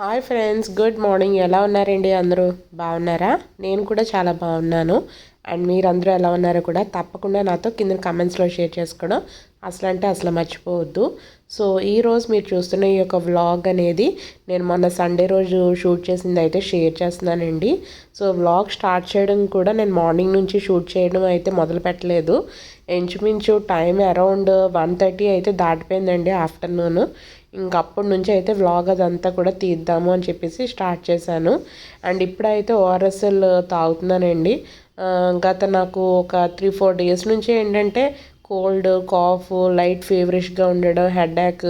Hi friends good morning. ఎలా ఉన్నారండి అందరూ? బాగున్నారా? నేను కూడా చాలా బాగున్నాను. అండ్ మీరందరూ ఎలా ఉన్నారో కూడా తప్పకుండా నాతో కింద కమెంట్స్లో షేర్ చేసుకోవడం అసలు అంటే అసలు మర్చిపోవద్దు. సో ఈరోజు మీరు చూస్తున్న ఈ యొక్క వ్లాగ్ అనేది నేను మొన్న సండే రోజు షూట్ చేసింది అయితే షేర్ చేస్తున్నానండి. సో వ్లాగ్ స్టార్ట్ చేయడం కూడా నేను మార్నింగ్ నుంచి షూట్ చేయడం అయితే మొదలు పెట్టలేదు. ఇంచుమించు టైం అరౌండ్ వన్ థర్టీ అయితే దాటిపోయిందండి ఆఫ్టర్నూన్ ఇంకా అప్పటి నుంచి అయితే వ్లాగ్ అదంతా కూడా తీద్దాము అని చెప్పేసి స్టార్ట్ చేశాను. అండ్ ఇప్పుడైతే ఓఆర్ఎస్ఎల్ తాగుతున్నానండి. గత నాకు ఒక త్రీ ఫోర్ డేస్ నుంచి ఏంటంటే కోల్డ్ కాఫ్ లైట్ ఫీవరిష్గా ఉండడం హెడేక్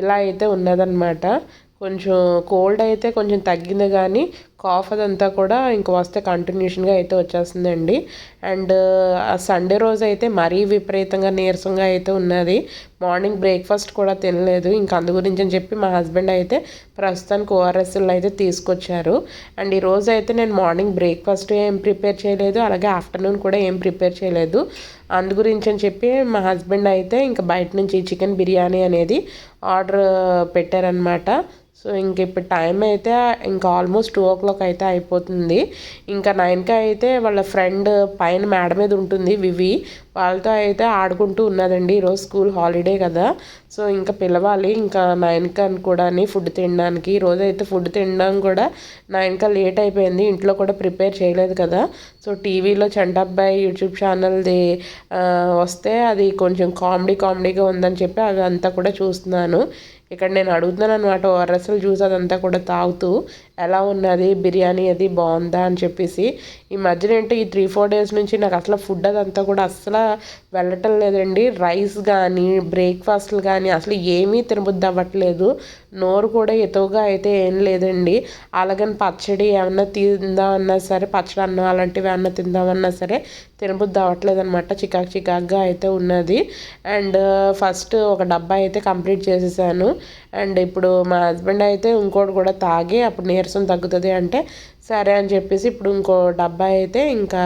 ఇలా అయితే ఉన్నదన్నమాట. కొంచెం కోల్డ్ అయితే కొంచెం తగ్గింది కానీ కాఫ్ అదంతా కూడా ఇంక వస్తే కంటిన్యూషన్గా అయితే వచ్చేస్తుందండి. అండ్ సండే రోజు అయితే మరీ విపరీతంగా నీరసంగా అయితే ఉన్నది. మార్నింగ్ బ్రేక్ఫాస్ట్ కూడా తినలేదు. ఇంక అందు గురించి అని చెప్పి మా హస్బెండ్ అయితే ప్రస్తుతానికి ఓఆర్ఎస్ఎల్ అయితే తీసుకొచ్చారు. అండ్ ఈరోజు అయితే నేను మార్నింగ్ బ్రేక్ఫాస్ట్ ఏం ప్రిపేర్ చేయలేదు. అలాగే ఆఫ్టర్నూన్ కూడా ఏం ప్రిపేర్ చేయలేదు. అందు గురించి అని చెప్పి మా హస్బెండ్ అయితే ఇంకా బయట నుంచి చికెన్ బిర్యానీ అనేది ఆర్డర్ పెట్టారనమాట సో ఇంక ఇప్పుడు టైం అయితే ఇంకా ఆల్మోస్ట్ టూ ఓ క్లాక్ అయితే అయిపోతుంది. ఇంకా నైన్కి అయితే వాళ్ళ ఫ్రెండ్ పైన మేడ మీద ఉంటుంది వివి. వాళ్ళతో అయితే ఆడుకుంటూ ఉన్నదండి. ఈరోజు స్కూల్ హాలిడే కదా. సో ఇంకా పిలవాలి. ఇంకా నైన్కి అని కూడా ఫుడ్ తినడానికి. ఈరోజు అయితే ఫుడ్ తినడం కూడా నైన్కా లేట్ అయిపోయింది. ఇంట్లో కూడా ప్రిపేర్ చేయలేదు కదా. సో టీవీలో చండబ్బాయి యూట్యూబ్ ఛానల్ది వస్తే అది కొంచెం కామెడీ కామెడీగా ఉందని చెప్పి అదంతా కూడా చూస్తున్నాను. ఇక్కడ నేను అడుగుతున్నాను అనమాట ఓఆర్ఎస్ఎల్ జ్యూస్ అదంతా కూడా తాగుతూ ఎలా ఉన్నది? బిర్యానీ అది బాగుందా? అని చెప్పేసి ఈ మధ్యన ఏంటో ఈ త్రీ ఫోర్ డేస్ నుంచి నాకు అసలు ఫుడ్ అదంతా కూడా అస్సలు వెళ్ళటం లేదండి. రైస్ కానీ బ్రేక్ఫాస్ట్లు కానీ అసలు ఏమీ తినబుద్ది అవ్వట్లేదు. నోరు కూడా ఎతవుగా అయితే ఏం లేదండి. అలాగని పచ్చడి ఏమన్నా తిందామన్నా సరే పచ్చడి అన్నం అలాంటివి ఏమన్నా తిందామన్నా సరే తినబుద్ది అవ్వట్లేదు అనమాట చికాక్ చికాక్గా అయితే ఉన్నది. అండ్ ఫస్ట్ ఒక డబ్బా అయితే కంప్లీట్ చేసేసాను. అండ్ ఇప్పుడు మా హస్బెండ్ అయితే ఇంకోటి కూడా తాగి అప్పుడు నీరసం తగ్గుతుంది అంటే సరే అని చెప్పేసి ఇప్పుడు ఇంకో డబ్బా అయితే ఇంకా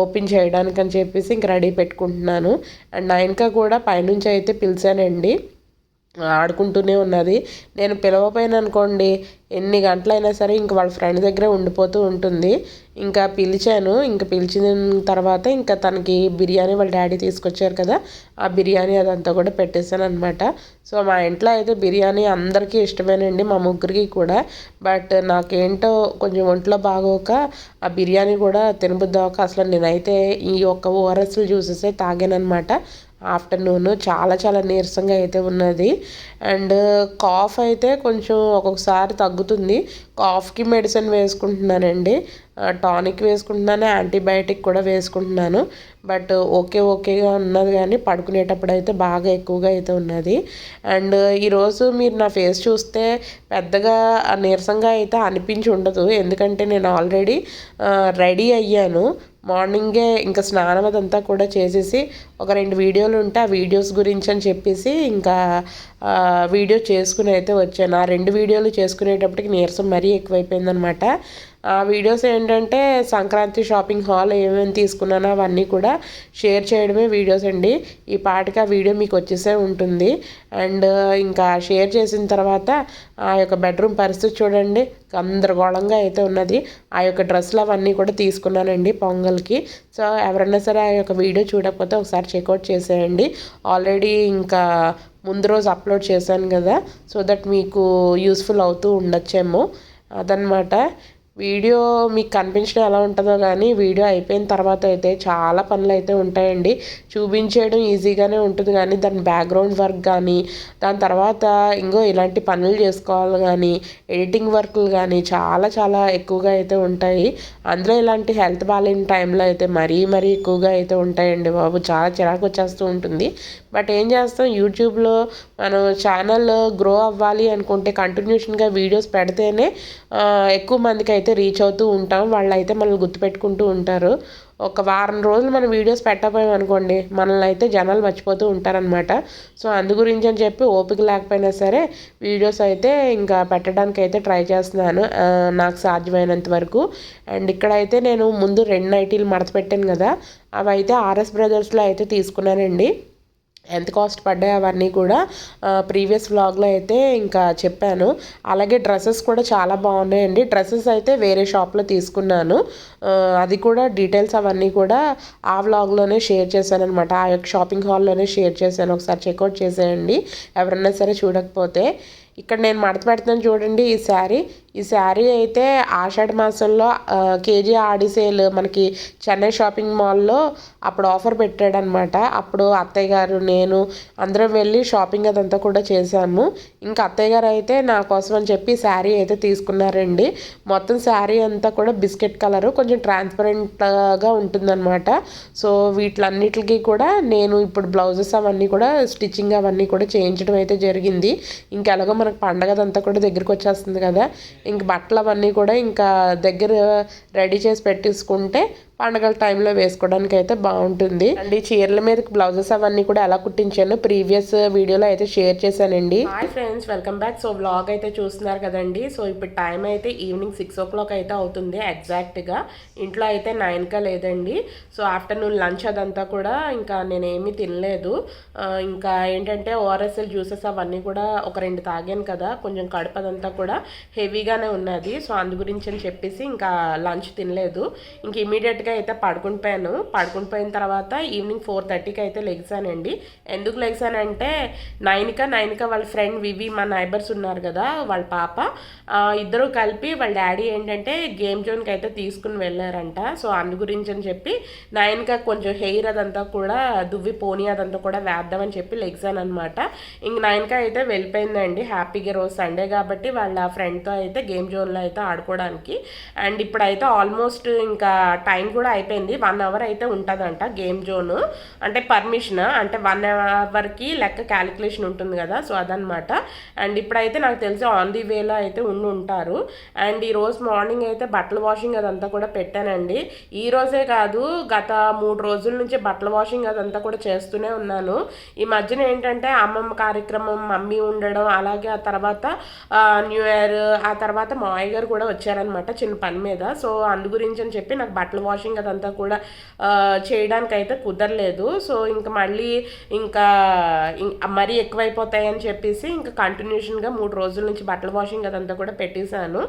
ఓపెన్ చేయడానికి అని చెప్పేసి ఇంక రెడీ పెట్టుకుంటున్నాను. అండ్ నైన్కా కూడా పైనుంచి అయితే పిలిచానండి. ఆడుకుంటూనే ఉన్నది. నేను పిలవపోయిన అనుకోండి ఎన్ని గంటలైనా సరే ఇంక వాళ్ళ ఫ్రెండ్ దగ్గరే ఉండిపోతూ ఉంటుంది. ఇంకా పిలిచాను ఇంకా పిలిచిన తర్వాత ఇంకా తనకి బిర్యానీ వాళ్ళ డాడీ తీసుకొచ్చారు కదా ఆ బిర్యానీ అదంతా కూడా పెట్టేశాను అనమాట సో మా ఇంట్లో అయితే బిర్యానీ అందరికీ ఇష్టమేనండి మా ముగ్గురికి కూడా. బట్ నాకేంటో కొంచెం ఒంట్లో బాగోక ఆ బిర్యానీ కూడా తినబుద్దాక అసలు నేనైతే ఈ యొక్క ఓఆర్ఎస్లు జ్యూసెస్ తాగానమాట ఆఫ్టర్నూన్ చాలా చాలా నీరసంగా అయితే ఉన్నది. అండ్ కాఫ్ అయితే కొంచెం ఒక్కొక్కసారి తగ్గుతుంది. కాఫ్కి మెడిసిన్ వేసుకుంటున్నానండి. టానిక్ వేసుకుంటున్నాను యాంటీబయాటిక్ కూడా వేసుకుంటున్నాను. బట్ ఓకే ఓకేగా ఉన్నది కానీ పడుకునేటప్పుడు అయితే బాగా ఎక్కువగా అయితే ఉన్నది. అండ్ ఈరోజు మీరు నా ఫేస్ చూస్తే పెద్దగా నీరసంగా అయితే అనిపించి ఉండదు. ఎందుకంటే నేను ఆల్రెడీ రెడీ అయ్యాను. మార్నింగే ఇంకా స్నానం అదంతా కూడా చేసేసి ఒక రెండు వీడియోలు ఉంటే ఆ వీడియోస్ గురించి అని చెప్పేసి ఇంకా వీడియో చేసుకుని అయితే వచ్చాను. ఆ రెండు వీడియోలు చేసుకునేటప్పటికి నీరసం మరీ ఎక్కువైపోయిందనమాట ఆ వీడియోస్ ఏంటంటే సంక్రాంతి షాపింగ్ హాల్ ఏమేమి తీసుకున్నానో అవన్నీ కూడా షేర్ చేయడమే వీడియోస్ అండి. ఈ పాటికి ఆ వీడియో మీకు వచ్చేసే ఉంటుంది. అండ్ ఇంకా షేర్ చేసిన తర్వాత ఆ యొక్క బెడ్రూమ్ పరిస్థితి చూడండి. గందరగోళంగా అయితే ఉన్నది. ఆ యొక్క డ్రెస్సులు అవన్నీ కూడా తీసుకున్నానండి పొంగల్కి. సో ఎవరైనా సరే ఆ యొక్క వీడియో చూడకపోతే ఒకసారి చెక్అవుట్ చేసేయండి. ఆల్రెడీ ఇంకా ముందు రోజు అప్లోడ్ చేశాను కదా. సో దట్ మీకు యూస్ఫుల్ అవుతూ ఉండొచ్చేమో. అదనమాట వీడియో మీకు కనిపించడం ఎలా ఉంటుందో కానీ వీడియో అయిపోయిన తర్వాత అయితే చాలా పనులు అయితే ఉంటాయండి. చూపించేయడం ఈజీగానే ఉంటుంది కానీ దాని బ్యాక్గ్రౌండ్ వర్క్ కానీ దాని తర్వాత ఇంకో ఇలాంటి పనులు చేసుకోవాలి కానీ ఎడిటింగ్ వర్క్లు కానీ చాలా చాలా ఎక్కువగా అయితే ఉంటాయి. అందులో ఇలాంటి హెల్త్ బాగాలేని టైంలో అయితే మరీ మరీ ఎక్కువగా అయితే ఉంటాయండి బాబు. చాలా చిరాకు వచ్చేస్తూ ఉంటుంది. బట్ ఏం చేస్తాం? యూట్యూబ్లో మనం ఛానల్ గ్రో అవ్వాలి అనుకుంటే కంటిన్యూషన్గా వీడియోస్ పెడితేనే ఎక్కువ మందికి అయితే రీచ్ అవుతూ ఉంటాం. వాళ్ళు అయితే మనల్ని గుర్తుపెట్టుకుంటూ ఉంటారు. ఒక వారం రోజులు మనం వీడియోస్ పెట్టకపోయాం అనుకోండి మనల్ని అయితే జనాలు మర్చిపోతూ ఉంటారనమాట సో అందు గురించి అని చెప్పి ఓపిక లేకపోయినా సరే వీడియోస్ అయితే ఇంకా పెట్టడానికి అయితే ట్రై చేస్తున్నాను నాకు సాధ్యమైనంత వరకు. అండ్ ఇక్కడైతే నేను ముందు రెండు నైటీలు మడత పెట్టాను కదా అవి అయితే ఆర్ఎస్ బ్రదర్స్లో అయితే తీసుకున్నానండి. ఎంత కాస్ట్ పడ్డాయి అవన్నీ కూడా ప్రీవియస్ వ్లాగ్లో అయితే ఇంకా చెప్పాను. అలాగే డ్రెస్సెస్ కూడా చాలా బాగున్నాయండి. డ్రెస్సెస్ అయితే వేరే షాప్లో తీసుకున్నాను. అది కూడా డీటెయిల్స్ అవన్నీ కూడా ఆ వ్లాగ్లోనే షేర్ చేశాను అనమాట ఆ యొక్క షాపింగ్ హాల్లోనే షేర్ చేశాను. ఒకసారి చెక్అవుట్ చేసేయండి. ఎవరన్నా సరే చూడకపోతే. ఇక్కడ నేను మడత పెడుతున్నాను చూడండి ఈ శారీ ఈ శారీ అయితే ఆషాఢ మాసంలో కేజీ ఆడి సేల్ మనకి చెన్నై షాపింగ్ మాల్లో అప్పుడు ఆఫర్ పెట్టాడనమాట అప్పుడు అత్తయ్య గారు నేను అందరం వెళ్ళి షాపింగ్ అదంతా కూడా చేశాము. ఇంకా అత్తయ్య గారు అయితే నా కోసం అని చెప్పి శారీ అయితే తీసుకున్నారండి. మొత్తం శారీ అంతా కూడా బిస్కెట్ కలర్ కొంచెం ట్రాన్స్పరెంట్గా ఉంటుందన్నమాట. సో వీటిలన్నిటికి కూడా నేను ఇప్పుడు బ్లౌజెస్ అవన్నీ కూడా స్టిచ్చింగ్ అవన్నీ కూడా చేయించడం అయితే జరిగింది. ఇంకెలాగో మనకు పండగ అదంతా కూడా దగ్గరికి వచ్చేస్తుంది కదా. ఇంక బట్టలు అవన్నీ కూడా ఇంకా దగ్గర రెడీ చేసి పెట్టేసుకుంటే పండగల టైంలో వేసుకోవడానికి అయితే బాగుంటుంది. అండ్ ఈ చీరల మీద బ్లౌజెస్ అవన్నీ కూడా ఎలా కుట్టించాను ప్రీవియస్ వీడియోలో అయితే షేర్ చేశానండి. Hi friends welcome back. So blog అయితే చూస్తున్నారు కదండి. సో ఇప్పుడు టైం అయితే ఈవినింగ్ సిక్స్ ఓ క్లాక్ అయితే అవుతుంది ఎగ్జాక్ట్గా. ఇంట్లో అయితే నైన్కా లేదండి. సో ఆఫ్టర్నూన్ లంచ్ అదంతా కూడా ఇంకా నేనేమీ తినలేదు. ఇంకా ఏంటంటే ఓఆర్ఎస్ఎల్ జ్యూసెస్ అవన్నీ కూడా ఒక రెండు తాగాను కదా. కొంచెం కడుపు అదంతా కూడా హెవీగానే ఉన్నది. సో అందు గురించి అని చెప్పేసి ఇంకా లంచ్ తినలేదు. ఇంక ఇమీడియట్గా అయితే పడుకుని పోయాను పడుకుని పోయిన తర్వాత ఈవినింగ్ ఫోర్ థర్టీకి అయితే లెగిసానండి. ఎందుకు లెగిసానంటే నైన్కా నైన్కా వాళ్ళ ఫ్రెండ్ వివి మా నైబర్స్ ఉన్నారు కదా వాళ్ళ పాప. ఇద్దరు కలిపి వాళ్ళ డాడీ ఏంటంటే గేమ్ జోన్కి అయితే తీసుకుని వెళ్ళారంట. సో అందు గురించి అని చెప్పి నైన్కా కొంచెం హెయిర్ అదంతా కూడా దువ్వి పోనీ అదంతా కూడా వేద్దామని చెప్పి లెగ్సాను అనమాట ఇంక నైన్కా అయితే వెళ్ళిపోయిందండి. హ్యాపీగా రోజు సండే కాబట్టి వాళ్ళ ఫ్రెండ్తో అయితే గేమ్ జోన్లో అయితే ఆడుకోవడానికి. అండ్ ఇప్పుడైతే ఆల్మోస్ట్ ఇంకా టైం కూడా అయిపోయింది. వన్ అవర్ అయితే ఉంటుందంట గేమ్ జోన్ అంటే పర్మిషన్ అంటే వన్ అవర్కి లెక్క క్యాలిక్యులేషన్ ఉంటుంది కదా సో అదనమాట అండ్ ఇప్పుడైతే నాకు తెలిసి ఆన్ ది వేలో అయితే ఉండి ఉంటారు. అండ్ ఈ రోజు మార్నింగ్ అయితే బట్టల వాషింగ్ అదంతా కూడా పెట్టానండి. ఈ రోజే కాదు గత మూడు రోజుల నుంచి బట్టల వాషింగ్ అదంతా కూడా చేస్తూనే ఉన్నాను. ఈ మధ్యన ఏంటంటే అమ్మమ్మ కార్యక్రమం మమ్మీ ఉండడం అలాగే ఆ తర్వాత న్యూ ఇయర్ ఆ తర్వాత మా అయ్య గారు కూడా వచ్చారనమాట చిన్న పని మీద. సో అందు గురించి అని చెప్పి నాకు బట్టల వాషింగ్ అదంతా కూడా చేయడానికి అయితే కుదరలేదు. సో ఇంకా మళ్ళీ ఇంకా మరీ ఎక్కువైపోతాయని చెప్పేసి ఇంకా కంటిన్యూషన్గా మూడు రోజుల నుంచి బట్టల వాషింగ్ అదంతా కూడా పెట్టేశాను.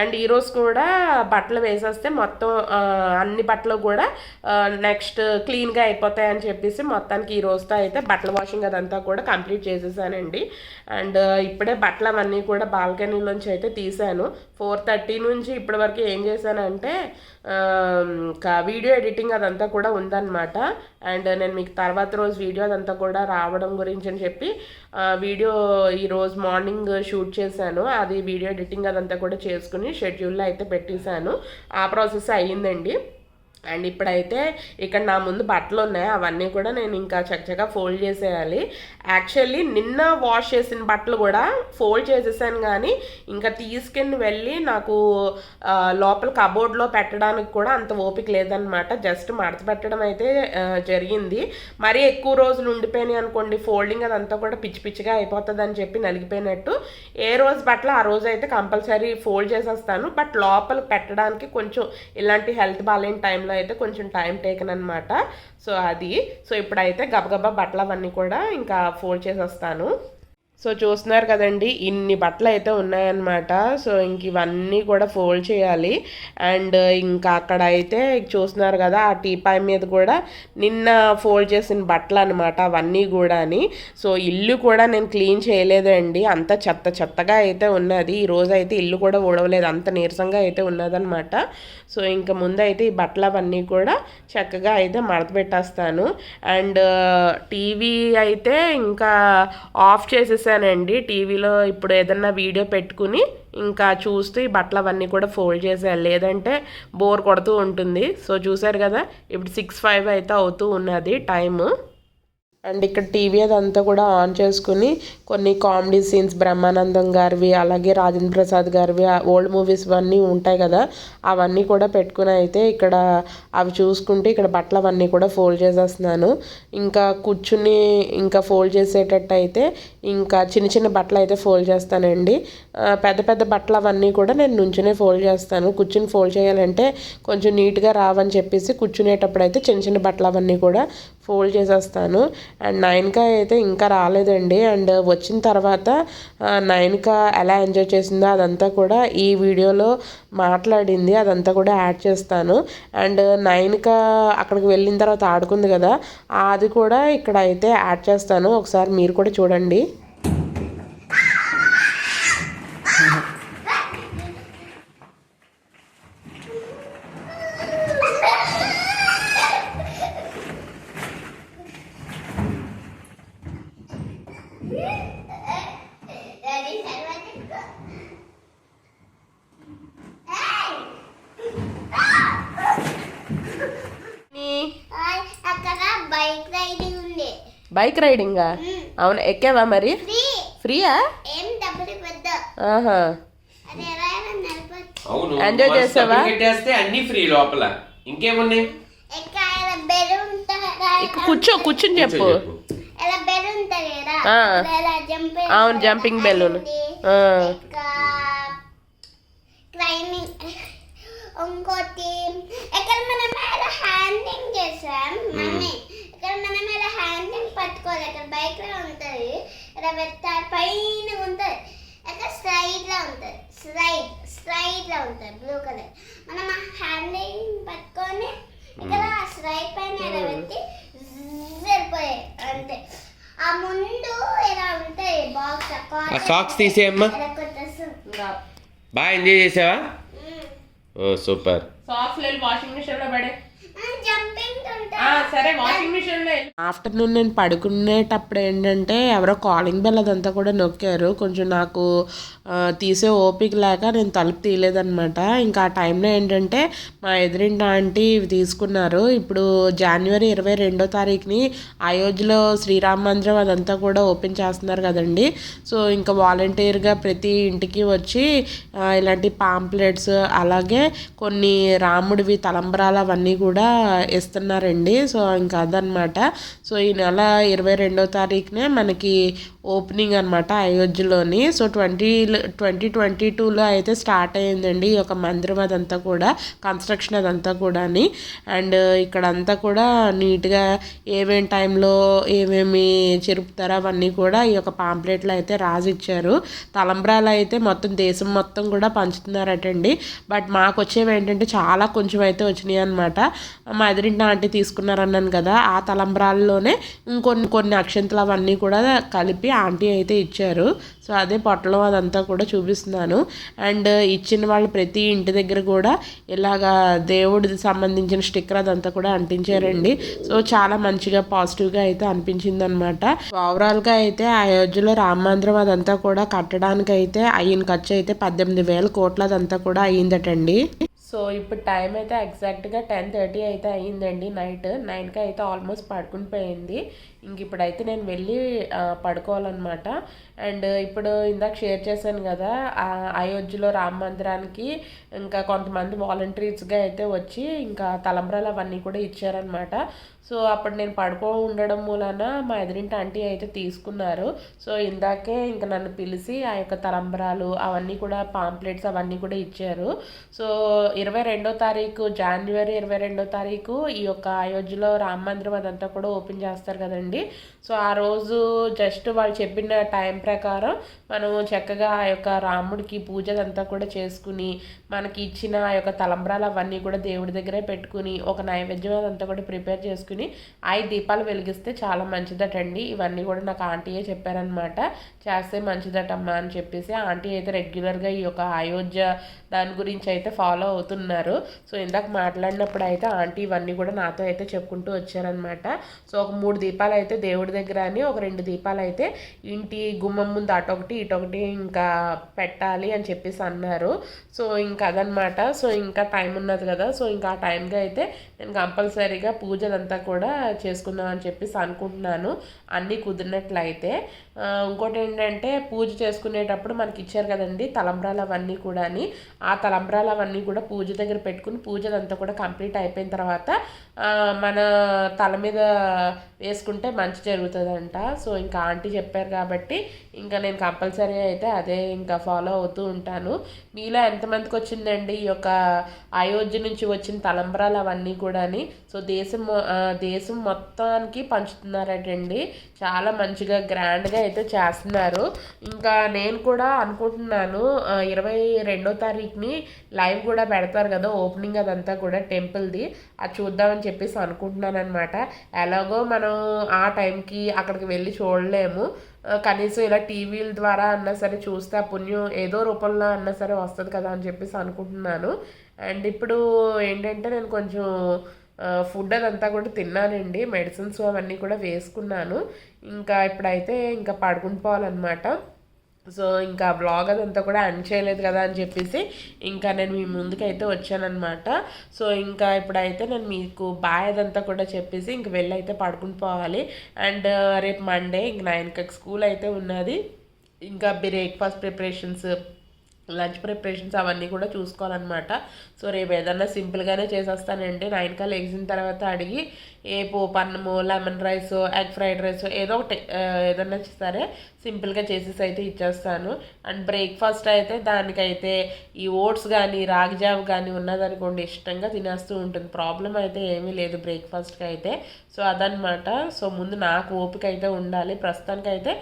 అండ్ ఈరోజు కూడా బట్టలు వేసేస్తే మొత్తం అన్ని బట్టలు కూడా నెక్స్ట్ క్లీన్గా అయిపోతాయని చెప్పేసి మొత్తానికి ఈ రోజుతో అయితే బట్టల వాషింగ్ అదంతా కూడా కంప్లీట్ చేసేసానండి. అండ్ ఇప్పుడే బట్టలు అవన్నీ కూడా బాల్కనీలోంచి అయితే తీశాను. ఫోర్ థర్టీ నుంచి ఇప్పటి వరకు ఏం చేశానంటే ఇంకా వీడియో ఎడిటింగ్ అదంతా కూడా ఉందన్నమాట. అండ్ నేను మీకు తర్వాత రోజు వీడియో అదంతా కూడా రావడం గురించి అని చెప్పి వీడియో ఈరోజు మార్నింగ్ షూట్ చేశాను. అది వీడియో ఎడిటింగ్ అదంతా కూడా చేసుకుని షెడ్యూల్లో అయితే పెట్టేశాను. ఆ ప్రాసెస్ అయ్యిందండి. అండ్ ఇప్పుడైతే ఇక్కడ నా ముందు బట్టలు ఉన్నాయి. అవన్నీ కూడా నేను ఇంకా చక్కగా ఫోల్డ్ చేసేయాలి. యాక్చువల్లీ నిన్న వాష్ చేసిన బట్టలు కూడా ఫోల్డ్ చేసేసాను కానీ ఇంకా తీసుకెళ్ళి వెళ్ళి నాకు లోపల కబోర్డ్లో పెట్టడానికి కూడా అంత ఓపిక లేదనమాట జస్ట్ మడత పెట్టడం అయితే జరిగింది. మరీ ఎక్కువ రోజులు ఉండిపోయినాయి అనుకోండి. ఫోల్డింగ్ అదంతా కూడా పిచ్చి పిచ్చిగా అయిపోతుంది అని చెప్పి నలిగిపోయినట్టు. ఏ రోజు బట్టలు ఆ రోజు అయితే కంపల్సరీ ఫోల్డ్ చేసేస్తాను. బట్ లోపల పెట్టడానికి కొంచెం ఇలాంటి హెల్త్ బాగాలేని టైంలో అయితే కొంచెం టైం టేకన్ అనమాట సో అది. సో ఇప్పుడైతే గబగబా బట్టలు అవన్నీ కూడా ఇంకా ఫోల్డ్ చేసేస్తాను. సో చూస్తున్నారు కదండి ఇన్ని బట్టలు అయితే ఉన్నాయన్నమాట. సో ఇంక ఇవన్నీ కూడా ఫోల్డ్ చేయాలి. అండ్ ఇంకా అక్కడ అయితే చూస్తున్నారు కదా ఆ టీపాయ్ మీద కూడా నిన్న ఫోల్డ్ చేసిన బట్టలు అనమాట అవన్నీ కూడాని. సో ఇల్లు కూడా నేను క్లీన్ చేయలేదండి అంత చెత్త చెత్తగా అయితే ఉన్నది. ఈ రోజు అయితే ఇల్లు కూడా ఊడవలేదు. అంత నీరసంగా అయితే ఉన్నదనమాట సో ఇంకా ముందు అయితే ఈ బట్టలు అవన్నీ కూడా చక్కగా అయితే మడత పెట్టేస్తాను. అండ్ టీవీ అయితే ఇంకా ఆఫ్ చేశానండి. టీవీలో ఇప్పుడు ఏదన్నా వీడియో పెట్టుకుని ఇంకా చూస్తూ ఈ బట్టలు అవన్నీ కూడా ఫోల్డ్ చేశాను లేదంటే బోర్ కొడుతూ ఉంటుంది. సో చూసారు కదా? ఇప్పుడు సిక్స్ ఫైవ్ అయితే అవుతూ ఉన్నది టైము. అండ్ ఇక్కడ టీవీ అదంతా కూడా ఆన్ చేసుకుని కొన్ని కామెడీ సీన్స్ బ్రహ్మానందం గారివి అలాగే రాజేంద్ర ప్రసాద్ గారివి ఓల్డ్ మూవీస్ అన్నీ ఉంటాయి కదా అవన్నీ కూడా పెట్టుకుని అయితే ఇక్కడ అవి చూసుకుంటే ఇక్కడ బట్టలు అవన్నీ కూడా ఫోల్డ్ చేసేస్తున్నాను. ఇంకా కూర్చుని ఇంకా ఫోల్డ్ చేసేటట్టు అయితే ఇంకా చిన్న చిన్న బట్టలు అయితే ఫోల్డ్ చేస్తానండి. పెద్ద పెద్ద బట్టలు అవన్నీ కూడా నేను నుంచునే ఫోల్డ్ చేస్తాను. కూర్చుని ఫోల్డ్ చేయాలంటే కొంచెం నీట్గా రావని చెప్పేసి కూర్చునేటప్పుడు అయితే చిన్న చిన్న బట్టలు అవన్నీ కూడా ఫోల్డ్ చేసేస్తాను. అండ్ నైన్కా అయితే ఇంకా రాలేదండి. అండ్ వచ్చిన తర్వాత నైన్కా ఎలా ఎంజాయ్ చేసిందో అదంతా కూడా ఈ వీడియోలో మాట్లాడింది. అదంతా కూడా యాడ్ చేస్తాను. అండ్ నైన్కా అక్కడికి వెళ్ళిన తర్వాత ఆడుకుంది కదా అది కూడా ఇక్కడ అయితే యాడ్ చేస్తాను. ఒకసారి మీరు కూడా చూడండి Dari sarwati. అక్కడ బైక్ రైడింగ్ ఉంది బైక్ రైడింగా? అవును ఎక్కావా మరి? ఫ్రీ. ఫ్రీయా? ఏం డబ్బులు పెద్ద ఆహా. అవును మస్తు చేసావా? అన్ని ఫ్రీ లోపల. ఇంకేమున్నాయి? బెలూన్ కూర్చో కూర్చుని చెప్పు. బెలూన్ అవును. ఇంకా క్లైంబింగ్. ఇంకోటి ఇక్కడ మనం హ్యాండింగ్ చేసాం మమ్మీ ఇక్కడ మనం ఇలా హ్యాండింగ్ బైక్లో ఉంటుంది. ఇలా పెట్టాలి పైన ఉంటుంది. ఇక్కడ స్ట్రైట్ లా ఉంటుంది. స్ట్రైట్ స్ట్రైట్ లా ఉంటుంది బ్లూ కలర్ మనం ఆ హ్యాండింగ్ పట్టుకొని ఇక్కడ స్ట్రైట్ పైన ఇలా పెట్టి సరిపోయాయి అంతే. ఆ ముందు ఇలా ఉంటాయి బాక్స్ ఆ సాక్స్ తీసేయమ్మా. బాగా ఎంజాయ్ చేసావా? ఓ సూపర్. సాక్స్ వాషింగ్ మిషన్లో పడే. సరే వాషింగ్ మిషన్లో ఆఫ్టర్నూన్ నేను పడుకునేటప్పుడు ఏంటంటే ఎవరో కాలింగ్ బెల్ అదంతా కూడా నొక్కారు. కొంచెం నాకు తీసే ఓపిక లేక నేను తలుపు తీయలేదనమాట ఇంకా ఆ టైంలో ఏంటంటే మా ఎదురింటి ఆంటీ ఇవి తీసుకున్నారు. ఇప్పుడు జనవరి ఇరవై రెండో తారీఖుని అయోధ్యలో శ్రీరామ మందిరం అదంతా కూడా ఓపెన్ చేస్తున్నారు కదండి. సో ఇంకా వాలంటీర్గా ప్రతి ఇంటికి వచ్చి ఇలాంటి పాంప్లెట్స్ అలాగే కొన్ని రాముడివి తలంబరాలు అవన్నీ కూడా ఇస్తున్నారండి. సో ఇంకా అదనమాట సో ఈ నెల ఇరవై రెండో తారీఖునే మనకి ఓపెనింగ్ అనమాట అయోధ్యలోని. సో ట్వంటీ ట్వంటీ ట్వంటీ టూలో అయితే స్టార్ట్ అయ్యిందండి ఈ యొక్క మందిరం అదంతా కూడా కన్స్ట్రక్షన్ అదంతా కూడాని. అండ్ ఇక్కడంతా కూడా నీట్గా ఏమేమి టైంలో ఏమేమి చెరుపుతారో అవన్నీ కూడా ఈ యొక్క పాంప్లెట్లో అయితే రాసి ఇచ్చారు తలంబ్రాలు అయితే మొత్తం దేశం మొత్తం కూడా పంచుతున్నారటండి. బట్ మాకు వచ్చేవి ఏంటంటే చాలా కొంచెం అయితే వచ్చినాయి అనమాట మా ఎదురింటి ఆంటీ తీసుకున్నారన్నాను కదా ఆ తలంబ్రాల్లోనే ఇంకొన్ని కొన్ని అక్షంతలు అవన్నీ కూడా కలిపి ఆంటీ అయితే ఇచ్చారు. సో అదే పొట్టలో అదంతా కూడా చూపిస్తున్నాను. అండ్ ఇచ్చిన వాళ్ళు ప్రతి ఇంటి దగ్గర కూడా ఇలాగా దేవుడికి సంబంధించిన స్టిక్కర్ అదంతా కూడా అంటించారండి. సో చాలా మంచిగా పాజిటివ్గా అయితే అనిపించింది అనమాట ఓవరాల్గా అయితే అయోధ్యలో రామ మందిరం అదంతా కూడా కట్టడానికి అయితే అయిన ఖర్చు అయితే పద్దెనిమిది వేల కోట్ల అదంతా కూడా అయ్యిందటండి. సో ఇప్పుడు టైం అయితే ఎగ్జాక్ట్గా టెన్ థర్టీ అయితే అయ్యిందండి నైట్. నైన్కి అయితే ఆల్మోస్ట్ పడుకుని పోయింది. ఇంక ఇప్పుడైతే నేను వెళ్ళి పడుకోవాలన్నమాట. అండ్ ఇప్పుడు ఇందాక షేర్ చేశాను కదా ఆ అయోధ్యలో రామ మందిరానికి ఇంకా కొంతమంది వాలంటీర్స్గా అయితే వచ్చి ఇంకా తలంబ్రాలు అవన్నీ కూడా ఇచ్చారనమాట సో అప్పుడు నేను పడుకో ఉండడం మూలన మా ఎదురింటి ఆంటీ అయితే తీసుకున్నారు. సో ఇందాకే ఇంకా నన్ను పిలిచి ఆ యొక్క తలంబ్రాలు అవన్నీ కూడా పాంప్లెట్స్ అవన్నీ కూడా ఇచ్చారు. సో ఇరవై రెండో తారీఖు జనవరి ఇరవై రెండో తారీఖు ఈ యొక్క అయోధ్యలో రామ మందిరం అదంతా కూడా ఓపెన్ చేస్తారు కదండి. సో ఆ రోజు జస్ట్ వాళ్ళు చెప్పిన టైం ప్రకారం మనం చక్కగా ఆ యొక్క రాముడికి పూజదంతా కూడా చేసుకుని మనకి ఇచ్చిన ఆ యొక్క తలంబ్రాలు అవన్నీ కూడా దేవుడి దగ్గరే పెట్టుకుని ఒక నైవేద్యం అదంతా కూడా ప్రిపేర్ చేసుకుని ఐదు దీపాలు వెలిగిస్తే చాలా మంచిదటండి. ఇవన్నీ కూడా నాకు ఆంటీయే చెప్పారనమాట. చేస్తే మంచిదటమ్మా అని చెప్పేసి ఆంటీ అయితే రెగ్యులర్గా ఈ యొక్క అయోధ్య దాని గురించి అయితే ఫాలో అవుతున్నారు. సో ఇందాక మాట్లాడినప్పుడు అయితే ఆంటీ ఇవన్నీ కూడా నాతో అయితే చెప్పుకుంటూ వచ్చారనమాట. సో ఒక మూడు దీపాలు అయితే దేవుడి దగ్గర అని ఒక రెండు దీపాలు అయితే ఇంటి గుమ్మం ముందు అటొకటి ఇటొకటి ఇంకా పెట్టాలి అని చెప్పేసి అన్నారు. సో ఇంకా అదనమాట సో ఇంకా టైం ఉన్నది కదా. సో ఇంకా ఆ టైంగా అయితే నేను కంపల్సరీగా పూజలంతా కూడా చేసుకుందాం అని చెప్పేసి అనుకుంటున్నాను. అన్నీ కుదిరినట్లయితే. ఇంకోటి ఏంటంటే పూజ చేసుకునేటప్పుడు మనకి ఇచ్చారు కదండి తలంబ్రాలు అవన్నీ కూడా అని ఆ తలంబ్రాలు అవన్నీ కూడా పూజ దగ్గర పెట్టుకుని పూజలంతా కూడా కంప్లీట్ అయిపోయిన తర్వాత మన తల మీద వేసుకుంటే మంచి జరుగుతుందంట. సో ఇంకా ఆంటీ చెప్పారు కాబట్టి ఇంకా నేను కంపల్సరీ అయితే అదే ఇంకా ఫాలో అవుతూ ఉంటాను. మీలో ఎంతమందికి వచ్చిందండి ఈ యొక్క అయోధ్య నుంచి వచ్చిన తలంబరాలు అవన్నీ కూడాని? సో దేశం దేశం మొత్తానికి పంచుతున్నారటండి. చాలా మంచిగా గ్రాండ్గా అయితే చేస్తున్నారు. ఇంకా నేను కూడా అనుకుంటున్నాను ఇరవై రెండో తారీఖుని లైవ్ కూడా పెడతారు కదా ఓపెనింగ్ అదంతా కూడా టెంపుల్ది. అది చూద్దామని చెప్పేసి అనుకుంటున్నాను అనమాట ఎలాగో మనం ఆ టైంకి అక్కడికి వెళ్ళి చూడలేము. కనీసం ఇలా టీవీల ద్వారా అన్నా సరే చూస్తే ఆ పుణ్యం ఏదో రూపంలో అన్నా సరే వస్తుంది కదా అని చెప్పేసి అనుకుంటున్నాను. అండ్ ఇప్పుడు ఏంటంటే నేను కొంచెం ఫుడ్ అదంతా కూడా తిన్నానండి. మెడిసిన్స్ అవన్నీ కూడా వేసుకున్నాను. ఇంకా ఇప్పుడైతే ఇంకా పడుకుని పోవాలన్నమాట. సో ఇంకా బ్లాగ్ అదంతా కూడా అండ్ చేయలేదు కదా అని చెప్పేసి ఇంకా నేను మీ ముందుకైతే వచ్చానమాట సో ఇంకా ఇప్పుడైతే నేను మీకు బాయ్ అదంతా కూడా చెప్పేసి ఇంక వెళ్ళి అయితే పడుకుని పోవాలి. అండ్ uh, రేపు మండే ఇంక నైన్కి స్కూల్ అయితే ఉన్నది. ఇంకా బ్రేక్ఫాస్ట్ ప్రిపరేషన్స్ లంచ్ ప్రిపరేషన్స్ అవన్నీ కూడా చూసుకోవాలన్నమాట. సో రేపు ఏదన్నా సింపుల్గానే చేసేస్తానండి నైన్ కాల్ లెగిసిన తర్వాత అడిగి ఏ పోపు అన్నము lemon rice egg fried rice ఏదో ఒకటి ఏదన్నా సరే సింపుల్గా చేసేసి అయితే ఇచ్చేస్తాను. అండ్ బ్రేక్ఫాస్ట్ అయితే దానికైతే ఈ ఓట్స్ కానీ రాగి జావ కానీ ఉన్నదనుకోండి ఇష్టంగా తినేస్తూ ఉంటుంది. ప్రాబ్లం అయితే ఏమీ లేదు బ్రేక్ఫాస్ట్కి అయితే సో అదనమాట సో ముందు నాకు ఓపిక అయితే ఉండాలి. ప్రస్తుతానికైతే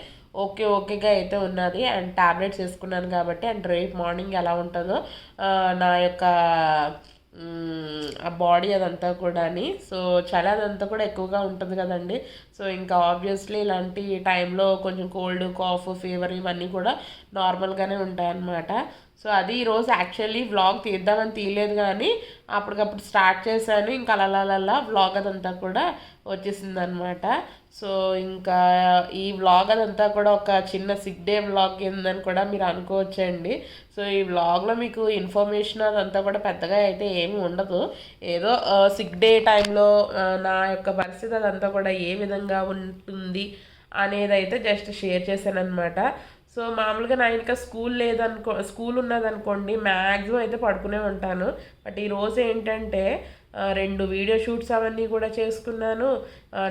ఓకే ఓకేగా అయితే ఉన్నది. అండ్ టాబ్లెట్స్ వేసుకున్నాను కాబట్టి అండ్ రేపు మార్నింగ్ ఎలా ఉంటుందో నా యొక్క ఆ బాడీ అదంతా కూడాని. సో చలి అదంతా కూడా ఎక్కువగా ఉంటుంది కదండి. సో ఇంకా ఆబ్వియస్లీ ఇలాంటి టైంలో కొంచెం కోల్డ్ కాఫ్ ఫీవర్ ఇవన్నీ కూడా నార్మల్గానే ఉంటాయన్నమాట. సో అది ఈరోజు యాక్చువల్లీ వ్లాగ్ తీద్దామని తీయలేదు కానీ అప్పటికప్పుడు స్టార్ట్ చేశాను. ఇంకా అలా వ్లాగ్ అదంతా కూడా వచ్చేసింది అనమాట సో ఇంకా ఈ వ్లాగ్ అదంతా కూడా ఒక చిన్న సిక్ డే వ్లాగ్ ఏందని కూడా మీరు అనుకోవచ్చండి. సో ఈ వ్లాగ్లో మీకు ఇన్ఫర్మేషన్ అదంతా కూడా పెద్దగా అయితే ఏమి ఉండదు. ఏదో సిక్ డే టైంలో నా యొక్క పరిస్థితి అదంతా కూడా ఏ విధంగా ఉంటుంది అనేది అయితే జస్ట్ షేర్ చేశాను అనమాట సో మామూలుగా నా ఇంకా స్కూల్ లేదనుకో స్కూల్ ఉన్నదనుకోండి మ్యాక్సిమం అయితే పడుకునే ఉంటాను. బట్ ఈరోజు ఏంటంటే రెండు వీడియో షూట్స్ అవన్నీ కూడా చేసుకున్నాను.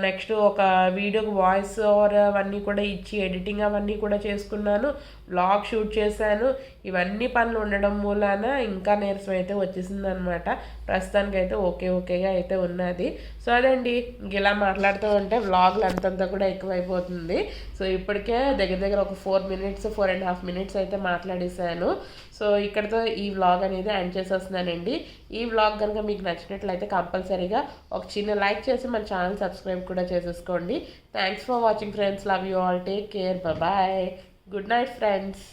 నెక్స్ట్ ఒక వీడియోకి వాయిస్ ఓవర్ అవన్నీ కూడా ఇచ్చి ఎడిటింగ్ అవన్నీ కూడా చేసుకున్నాను. వ్లాగ్ షూట్ చేశాను. ఇవన్నీ పనులు ఉండడం మూలాన ఇంకా నీరసం అయితే వచ్చేసింది అనమాట ప్రస్తుతానికి అయితే ఓకే ఓకేగా అయితే ఉన్నది. సో అదండి ఇలా మాట్లాడుతూ ఉంటే వ్లాగ్లు అంతంతా కూడా ఎక్కువైపోతుంది. సో ఇప్పటికే దగ్గర దగ్గర ఒక four minutes four and half minutes అయితే మాట్లాడేశాను. సో ఇక్కడతో ఈ వ్లాగ్ అనేది ఎండ్ చేసేస్తున్నానండి. ఈ వ్లాగ్ కనుక మీకు నచ్చినట్లయితే కంపల్సరీగా ఒక చిన్న లైక్ చేసి మన ఛానల్ సబ్స్క్రైబ్ కూడా చేసేసుకోండి. Thanks for watching friends love you all take care bye good night friends